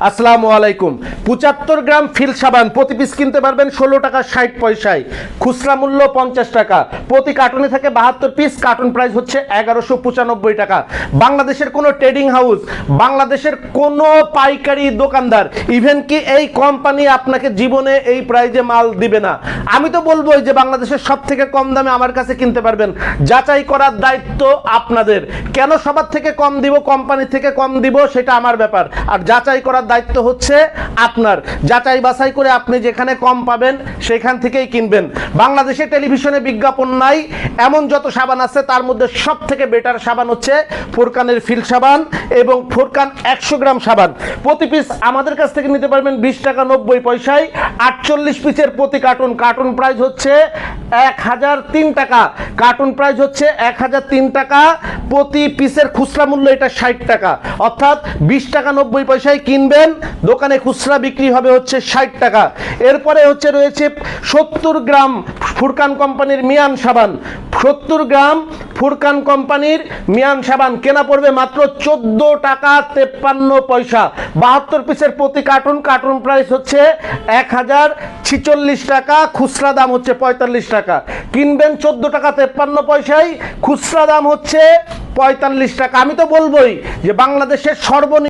আসসালামু আলাইকুম। পঁচাত্তর গ্রাম ফিল সাবান, প্রতি পিস কিনতে পারবেন ষোলো টাকা, ষাট পয়সায়। খুচরা মূল্য পঞ্চাশ টাকা। প্রতি কার্টুনে থাকে বাহাত্তর পিস কার্টুন প্রাইস হচ্ছে এগারোশো পঁচানব্বই টাকা। বাংলাদেশের কোনো ট্রেডিং হাউস বাংলাদেশের কোনো পাইকারি দোকানদার ইভেন কি এই কোম্পানি আপনাকে জীবনে এই প্রাইজে মাল দিবে না। আমি তো বলবোই যে বাংলাদেশের সব থেকে কম দামে আমার কাছে কিনতে পারবেন। যাচাই করার দায়িত্ব আপনাদের। কেন সবার থেকে কম দিব কোম্পানি থেকে কম দিব, সেটা আমার ব্যাপার। আর যাচাই করার দায়িত্ব হচ্ছে আপনার। যাচাই বাছাই করে আপনি যেখানে কম পাবেন, সেখান থেকেই কিনবেন। বাংলাদেশে টেলিভিশনে বিজ্ঞাপন নাই, এমন যত সাবান আছে, তার মধ্যে সব থেকে বেটার সাবান হচ্ছে ফোরকানের ফিল সাবান এবং ফোরকান একশো গ্রাম সাবান। প্রতি পিস আমাদের কাছ থেকে নিতে পারবেন বিশ টাকা নব্বই পয়সায়। আটচল্লিশ পিসের প্রতি কার্টুন কার্টুন প্রাইস হচ্ছে এক হাজার তিন টাকা। কার্টুন প্রাইস হচ্ছে এক হাজার তিন টাকা। প্রতি পিসের খুচরা মূল্য এটা ষাট টাকা। অর্থাৎ বিশ টাকা নব্বই পয়সায় কিনবেন, দোকানে খুচরা বিক্রি হবে হচ্ছে ষাট টাকা। এরপরে হচ্ছে রয়েছে সত্তর গ্রাম ফুরকান কোম্পানির মিয়ান সাবান। সত্তর গ্রাম ফুরকান কোম্পানির মিয়ান সাবান। কেনা পড়বে মাত্র চোদ্দ টাকা তেপ্পান্ন পয়সা। বাহাত্তর পিসের প্রতি কার্টুন কার্টুন প্রাইস হচ্ছে এক হাজার ছিচল্লিশ টাকা, খুচরা দাম হচ্ছে পঁয়তাল্লিশ টাকা। কিনবেন চোদ্দ টাকা তেপ্পান্ন পয়সায়, খুচরা দাম হচ্ছে পঁয়তাল্লিশ টাকা। আমি তো বলবোই যে বাংলাদেশের সর্বনিম্ন